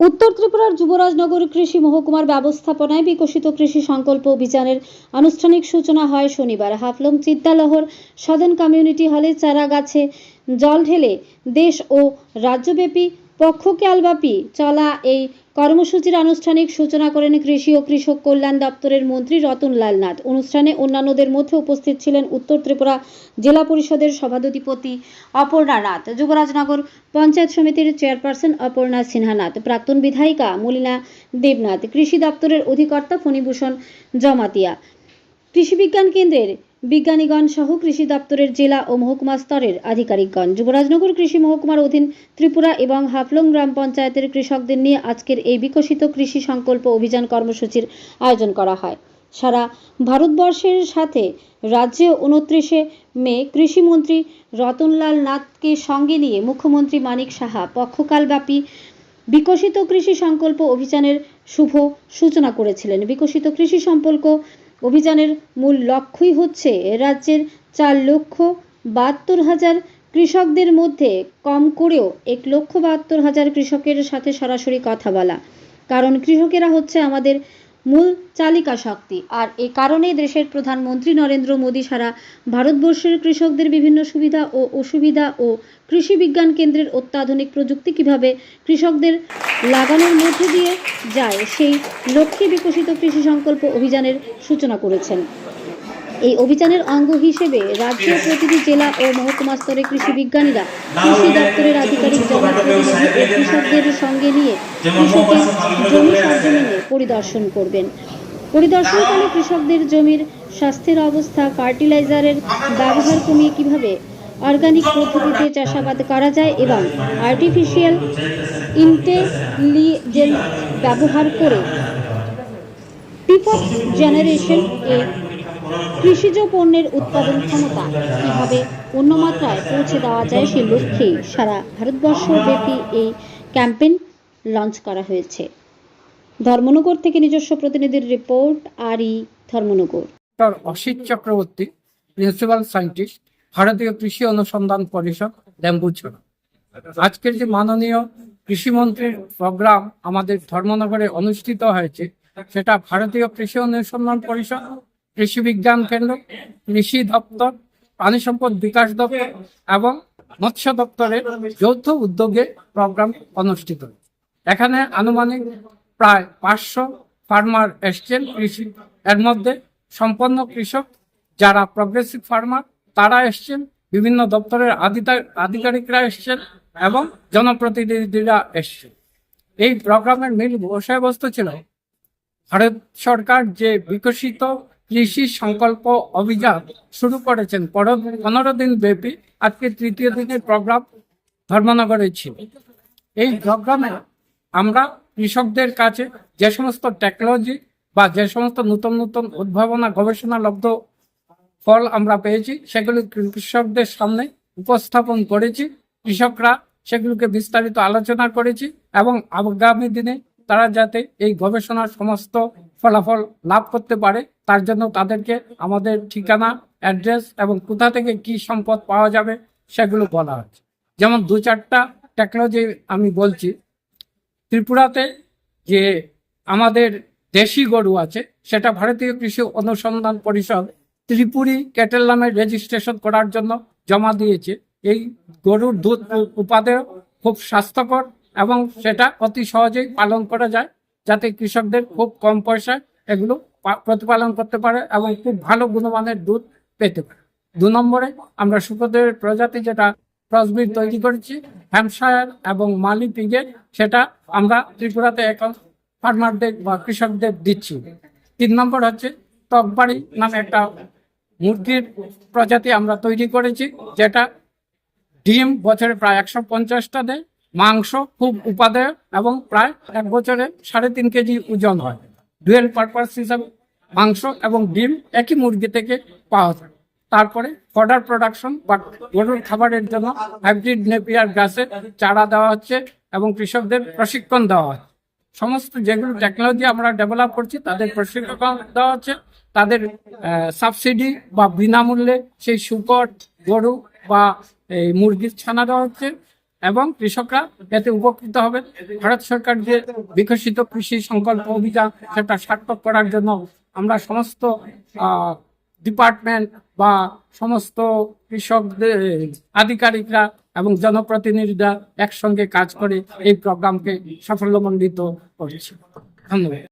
উত্তর ত্রিপুরার যুবরাজনগর কৃষি মহকুমার ব্যবস্থাপনায় বিকশিত কৃষি সংকল্প অভিযানের আনুষ্ঠানিক সূচনা হয় শনিবার। হাফলং চিত্তালহর সদন কমিউনিটি হলে চারা গাছে জল ঢেলে দেশ ও রাজ্যব্যাপী পক্ষকালব্যাপী চলা এই কর্মসূচির আনুষ্ঠানিক সূচনা করেন কৃষি ও কৃষক কল্যাণ দপ্তরের মন্ত্রী রতনলাল নাথ। অনুষ্ঠানে অন্যান্যদের মধ্যে উপস্থিত ছিলেন উত্তর ত্রিপুরা জেলা পরিষদের সভাধিপতি অপর্ণা নাথ, যুবরাজনগর পঞ্চায়েত সমিতির চেয়ারপারসন অপর্ণা সিনহানাথ প্রাক্তন বিধায়িকা মলিনা দেবনাথ, কৃষি দপ্তরের অধিকর্তা ফণীভূষণ জমাতিয়া। কৃষি বিজ্ঞান কেন্দ্রের বিজ্ঞানীগণ সহ কৃষি দপ্তরের জেলা ও মহকুমা স্তরের আধিকারিকগণ। যুবরাজনগর কৃষি মহকুমার অধীন ত্রিপুরা এবং হাফলং গ্রাম পঞ্চায়েতের কৃষকদের নিয়ে আজকের এই বিকশিত কৃষি সংকল্প অভিযান কর্মসূচির আয়োজন করা হয়। সারা ভারতবর্ষের সাথে রাজ্যে উনত্রিশে মে কৃষিমন্ত্রী রতনলাল নাথকে সঙ্গে নিয়ে মুখ্যমন্ত্রী মানিক সাহা পক্ষকালব্যাপী বিকশিত কৃষি সংকল্প অভিযানের শুভ সূচনা করেছিলেন। বিকশিত কৃষি সম্পর্ক অভিযানের মূল লক্ষ্যই হচ্ছে রাজ্যের চার লক্ষ বাহাত্তর হাজার কৃষকদের মধ্যে কম করেও এক লক্ষ বাহাত্তর হাজার কৃষকের সাথে সরাসরি কথা বলা। কারণ কৃষকেরা হচ্ছে আমাদের মূল চালিকা শক্তি। আর এ কারণেই দেশের প্রধানমন্ত্রী নরেন্দ্র মোদী সারা ভারতবর্ষের কৃষকদের বিভিন্ন সুবিধা ও অসুবিধা ও কৃষি বিজ্ঞান কেন্দ্রের অত্যাধুনিক প্রযুক্তি কীভাবে কৃষকদের লাগানোর মধ্যে দিয়ে যায়, সেই লক্ষ্যে বিকশিত কৃষি সংকল্প অভিযানের সূচনা করেছেন। এই অভিযানের অঙ্গ হিসেবে রাজ্য, প্রতিটি জেলা ও মহকুমা স্তরে কৃষি বিজ্ঞানীরা, কৃষি দপ্তরের আধিকারিক কৃষকদের সঙ্গে নিয়ে কৃষকের জমি সরজমিনে পরিদর্শন করবেন। পরিদর্শনকালে কৃষকদের জমির স্বাস্থ্যের অবস্থা, ফার্টিলাইজারের ব্যবহার কমিয়ে কীভাবে অর্গানিক পদ্ধতিতে চাষাবাদ করা যায় এবং আর্টিফিশিয়াল ইন্টেলিজেন্স ব্যবহার করে পিপক জেনারেশন এ কৃষিজ পণ্যের উৎপাদন ক্ষমতা কীভাবে অন্য মাত্রায় পৌঁছে দেওয়া যায় সেই লক্ষ্যেই সারা ভারতবর্ষব্যাপী এই ক্যাম্পেইন লঞ্চ করা হয়েছে। ধর্মনগর থেকে নিজস্ব প্রতিনিধির রিপোর্ট, আরই Dharmanagar. Doctor Asit Chakraborty, principal scientist, ভারতীয় কৃষি অনুসন্ধান পরিষদ ল্যাম্বুছড়া আজকের যে মাননীয় কৃষিমন্ত্রীর প্রোগ্রাম আমাদের ধর্মনগরে অনুষ্ঠিত হয়েছে, সেটা ভারতীয় কৃষি অনুসন্ধান পরিষদ কৃষি বিজ্ঞান কেন্দ্র, কৃষি দপ্তর প্রাণী সম্পদ বিকাশ দপ্তর এবং মৎস্য দপ্তরের যৌথ উদ্যোগে প্রোগ্রাম অনুষ্ঠিত এখানে আনুমানিক প্রায় পাঁচশো ফার্মার এসছেন কৃষি। এর মধ্যে সম্পন্ন কৃষক যারা প্রগ্রেসিভ ফার্মার তারা এসছেন, বিভিন্ন দপ্তরের আধিকা- আধিকারিকরা এসছেন এবং জনপ্রতিনিধিরা এসছেন। এই প্রোগ্রামের মূল বিষয়বস্তু ছিল, ভারত সরকার যে বিকশিত কৃষি সংকল্প অভিযান শুরু করেছেন। পনেরো দিন ব্যাপী আজকে তৃতীয় দিনের প্রোগ্রাম ধর্মনগরে ছিল। এই প্রোগ্রামে আমরা কৃষকদের কাছে যে সমস্ত টেকনোলজি বা যে সমস্ত নতুন নতুন উদ্ভাবনা গবেষণা লব্ধ ফল আমরা পেয়েছি, সেগুলি কৃষকদের সামনে উপস্থাপন করেছি। কৃষকরা সেগুলোকে বিস্তারিত আলোচনা করেছি এবং আগামী দিনে তারা যাতে এই গবেষণার সমস্ত ফলাফল লাভ করতে পারে, তার জন্য তাদেরকে আমাদের ঠিকানা, অ্যাড্রেস এবং কোথা থেকে কি সম্পদ পাওয়া যাবে সেগুলো বলা হচ্ছে। যেমন দু চারটা টেকনোলজি আমি বলছি, ত্রিপুরাতে যে আমাদের দেশি গরু আছে, সেটা ভারতীয় কৃষি অনুসন্ধান পরিষদ ত্রিপুরি ক্যাটেল নামে রেজিস্ট্রেশন করার জন্য জমা দিয়েছে। এই গরুর দুধ উপাদেয় খুব স্বাস্থ্যকর এবং সেটা অতি সহজেই পালন করা যায়। যাতে কৃষকদের খুব কম পয়সায় এগুলো প্রতিপালন করতে পারে এবং খুব ভালো গুণমানের দুধ পেতে পারে। দু নম্বরে আমরা শুকরদের প্রজাতি যেটা ক্রসবিট তৈরি করেছি হ্যামশায়ার এবং মালি পিগের সেটা আমরা ত্রিপুরাতে এখন ফার্মারদের বা কৃষকদের দিচ্ছি। তিন নম্বর হচ্ছে টকবাড়ি নামে একটা মুরগির প্রজাতি আমরা তৈরি করেছি, যেটা ডিম বছরে প্রায় একশো পঞ্চাশটা দেয়। মাংস খুব উপাদেয় এবং প্রায় এক বছরে সাড়ে তিন কেজি ওজন হয়। ডুয়েল পারপাস হিসাবে মাংস এবং ডিম একই মুরগি থেকে পাওয়া যায়। তারপরে ফডার প্রোডাকশন বা গরুর খাবারের জন্য হাইব্রিড নেপিয়ার গাছের চারা দেওয়া হচ্ছে এবং কৃষকদের প্রশিক্ষণ দেওয়া হচ্ছে। সমস্ত যেগুলো টেকনোলজি আমরা ডেভেলপ করছি, তাদের প্রশিক্ষণ দেওয়া হচ্ছে। তাদের সাবসিডি বা বিনামূল্যে সেই শুকর গরু বা এই মুরগির ছানা দেওয়া হচ্ছে। এবং কৃষকরা এতে উপকৃত হবে ভারত সরকার যে বিকশিত কৃষি সংকল্প অভিযান, সেটা সার্থক করার জন্য আমরা সমস্ত ডিপার্টমেন্ট বা সমস্ত কৃষকদের, আধিকারিকরা এবং জনপ্রতিনিধিরা একসঙ্গে কাজ করে এই প্রোগ্রামকে সাফল্যমণ্ডিত করছি। ধন্যবাদ।